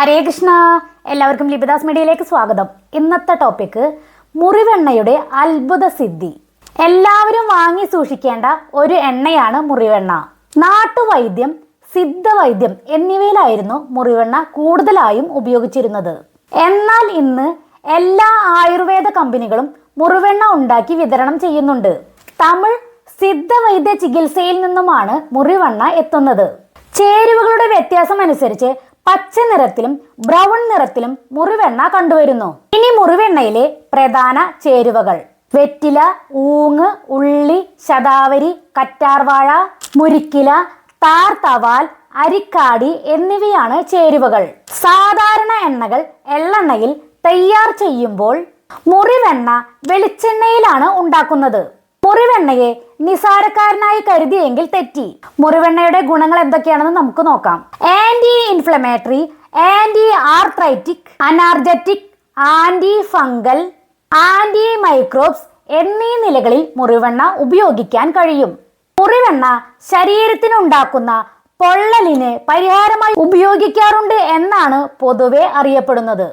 ഹരേ കൃഷ്ണ. എല്ലാവർക്കും ലിപിദാസ് മീഡിയയിലേക്ക് സ്വാഗതം. ഇന്നത്തെ ടോപ്പിക് മുറിവെണ്ണയുടെ അത്ഭുത സിദ്ധി. എല്ലാവരും വാങ്ങി സൂക്ഷിക്കേണ്ട ഒരു എണ്ണയാണ് മുറിവെണ്ണ. നാട്ടുവൈദ്യം സിദ്ധവൈദ്യം എന്നിവയിലായിരുന്നു മുറിവെണ്ണ കൂടുതലായും ഉപയോഗിച്ചിരുന്നത്. എന്നാൽ ഇന്ന് എല്ലാ ആയുർവേദ കമ്പനികളും മുറിവെണ്ണ ഉണ്ടാക്കി വിതരണം ചെയ്യുന്നുണ്ട്. തമിഴ് സിദ്ധവൈദ്യ ചികിത്സയിൽ നിന്നുമാണ് മുറിവെണ്ണ എത്തുന്നത്. ചേരുവകളുടെ വ്യത്യാസം അനുസരിച്ച് പച്ച നിറത്തിലും ബ്രൗൺ നിറത്തിലും മുറിവെണ്ണ കണ്ടുവരുന്നു. ഇനി മുറിവെണ്ണയിലെ പ്രധാന ചേരുവകൾ. വെറ്റില ഊങ്ങ് ഉള്ളി ശതാവരി കറ്റാർവാഴ മുരിക്കില താർ തവാൽ അരിക്കാടി എന്നിവയാണ് ചേരുവകൾ. സാധാരണ എണ്ണകൾ എള്ളെണ്ണയിൽ തയ്യാർ ചെയ്യുമ്പോൾ മുറിവെണ്ണ വെളിച്ചെണ്ണയിലാണ് ഉണ്ടാക്കുന്നത്. മുറിവെണ്ണയെ നിസാരക്കാരനായി കരുതിയെങ്കിൽ തെറ്റി. മുറിവെണ്ണയുടെ ഗുണങ്ങൾ എന്തൊക്കെയാണെന്ന് നമുക്ക് നോക്കാം. Anti inflammatory anti arthritic analgesic anti fungal anti microbes എന്നീ നിലകളിൽ മുറിവെണ്ണ ഉപയോഗിക്കാൻ കഴിയും. മുറിവെണ്ണ ശരീരത്തിനുണ്ടാക്കുന്ന പൊള്ളലിന് പരിഹാരമായി ഉപയോഗിക്കാറുണ്ട് എന്നാണ് പൊതുവെ അറിയപ്പെടുന്നത്.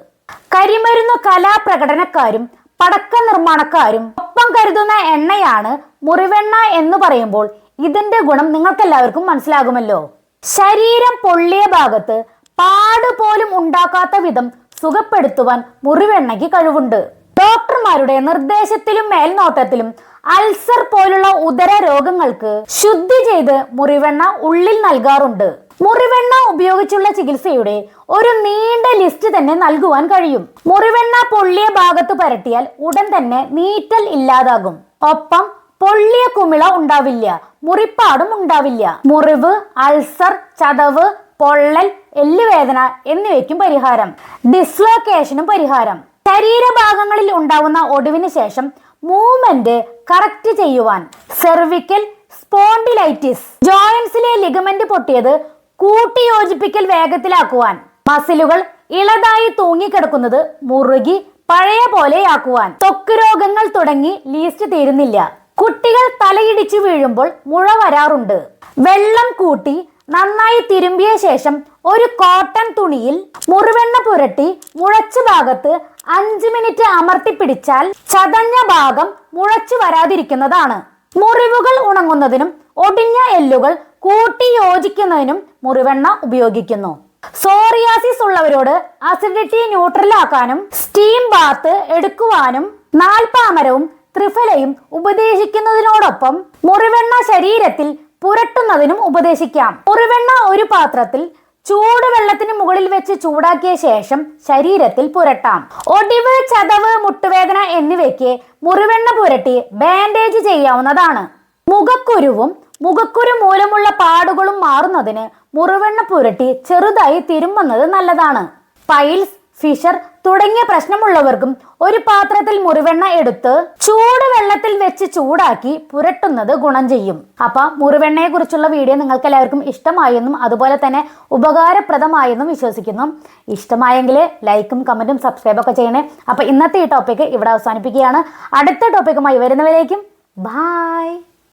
കരിമരുന്ന് കലാപ്രകടനക്കാരും പടക്ക നിർമ്മാണക്കാരും ഒപ്പം കരുതുന്ന എണ്ണയാണ് മുറിവെണ്ണ എന്ന് പറയുമ്പോൾ ഇതിന്റെ ഗുണം നിങ്ങൾക്കെല്ലാവർക്കും മനസ്സിലാകുമല്ലോ. ശരീരം പൊള്ളിയ ഭാഗത്ത് പാട് പോലും ഉണ്ടാക്കാത്ത വിധം സുഖപ്പെടുത്തുവാൻ മുറിവെണ്ണയ്ക്ക് കഴിവുണ്ട്. ഡോക്ടർമാരുടെ നിർദ്ദേശത്തിലും മേൽനോട്ടത്തിലും അൾസർ പോലുള്ള ഉദര രോഗങ്ങൾക്ക് ശുദ്ധി ചെയ്ത് മുറിവെണ്ണ ഉള്ളിൽ നൽകാറുണ്ട്. മുറിവെണ്ണ ഉപയോഗിച്ചുള്ള ചികിത്സയുടെ ഒരു നീണ്ട ലിസ്റ്റ് തന്നെ നൽകുവാൻ കഴിയും. മുറിവെണ്ണ പൊള്ളിയ ഭാഗത്ത് പരട്ടിയാൽ ഉടൻ തന്നെ നീറ്റൽ ഇല്ലാതാകും. ഒപ്പം പൊള്ളിയ കുമിള ഉണ്ടാവില്ല മുറിപ്പാടും ഉണ്ടാവില്ല. മുറിവ് അൾസർ ചതവ് പൊള്ളൽ എല്ലുവേദന എന്നിവയ്ക്കും പരിഹാരം. ഡിസ്ലോക്കേഷനും പരിഹാരം. ശരീരഭാഗങ്ങളിൽ ഉണ്ടാവുന്ന ഒടിവിന് ശേഷം മൂവ്മെന്റ് കറക്റ്റ് ചെയ്യുവാൻ. Cervical spondylitis. ജോയിൻസിലെ ലിഗമെന്റ് പൊട്ടിയത് കൂട്ടിയോജിപ്പിക്കൽ വേഗത്തിലാക്കുവാൻ. മസിലുകൾ ഇളതായി തൂങ്ങിക്കിടക്കുന്നത് മുറുകി പഴയ പോലെയാക്കുവാൻ. ത്വക്ക് രോഗങ്ങൾ തുടങ്ങി ലീസ്റ്റ് തീരുന്നില്ല. കുട്ടികൾ തലയിടിച്ചു വീഴുമ്പോൾ മുഴ വരാറുണ്ട്. വെള്ളം കൂട്ടി നന്നായി തിരുമ്പിയ ശേഷം ഒരു കോട്ടൺ തുണിയിൽ മുറിവെണ്ണ പുരട്ടി മുഴച്ച ഭാഗത്ത് അഞ്ച് മിനിറ്റ് അമർത്തി പിടിച്ചാൽ ചതഞ്ഞ ഭാഗം മുഴച്ചു വരാതിരിക്കുന്നതാണ്. മുറിവുകൾ ഉണങ്ങുന്നതിനും ഒടിഞ്ഞ എല്ലുകൾ കൂട്ടി യോജിക്കുന്നതിനും മുറിവെണ്ണ ഉപയോഗിക്കുന്നു. സോറിയാസിസ് ഉള്ളവരോട് അസിഡിറ്റി ന്യൂട്രലാക്കാനും സ്റ്റീം ബാത്ത് എടുക്കുവാനും നാൽപ്പാമരവും ത്രിഫലയും ഉപദേശിക്കുന്നതിനോടൊപ്പം മുറിവെണ്ണ ശരീരത്തിൽ പുരട്ടുന്നതിനും ഉപദേശിക്കാം. മുറിവെണ്ണ ഒരു പാത്രത്തിൽ ചൂടുവെള്ളത്തിന് മുകളിൽ വെച്ച് ചൂടാക്കിയ ശേഷം ശരീരത്തിൽ പുരട്ടാം. ഒടിവ് ചതവ് മുട്ടുവേദന എന്നിവയ്ക്ക് മുറിവെണ്ണ പുരട്ടി ബാൻഡേജ് ചെയ്യാവുന്നതാണ്. മുഖക്കുരുവും മുഖക്കുരു മൂലമുള്ള പാടുകളും മാറുന്നതിന് മുറിവെണ്ണ പുരട്ടി ചെറുതായി തിരുമ്മുന്നത് നല്ലതാണ്. പൈൽസ് ഫിഷർ തുടങ്ങിയ പ്രശ്നമുള്ളവർക്കും ഒരു പാത്രത്തിൽ മുറിവെണ്ണ എടുത്ത് ചൂടുവെള്ളത്തിൽ വെച്ച് ചൂടാക്കി പുരട്ടുന്നത് ഗുണം ചെയ്യും. അപ്പൊ മുറിവെണ്ണയെ കുറിച്ചുള്ള വീഡിയോ നിങ്ങൾക്ക് എല്ലാവർക്കും ഇഷ്ടമായെന്നും അതുപോലെ തന്നെ ഉപകാരപ്രദമായെന്നും വിശ്വസിക്കുന്നു. ഇഷ്ടമായെങ്കിൽ ലൈക്കും കമന്റും സബ്സ്ക്രൈബ് ഒക്കെ ചെയ്യണേ. അപ്പൊ ഇന്നത്തെ ഈ ടോപ്പിക് ഇവിടെ അവസാനിപ്പിക്കുകയാണ്. അടുത്ത ടോപ്പിക്കുമായി വരുന്നവരേക്കും ബായ്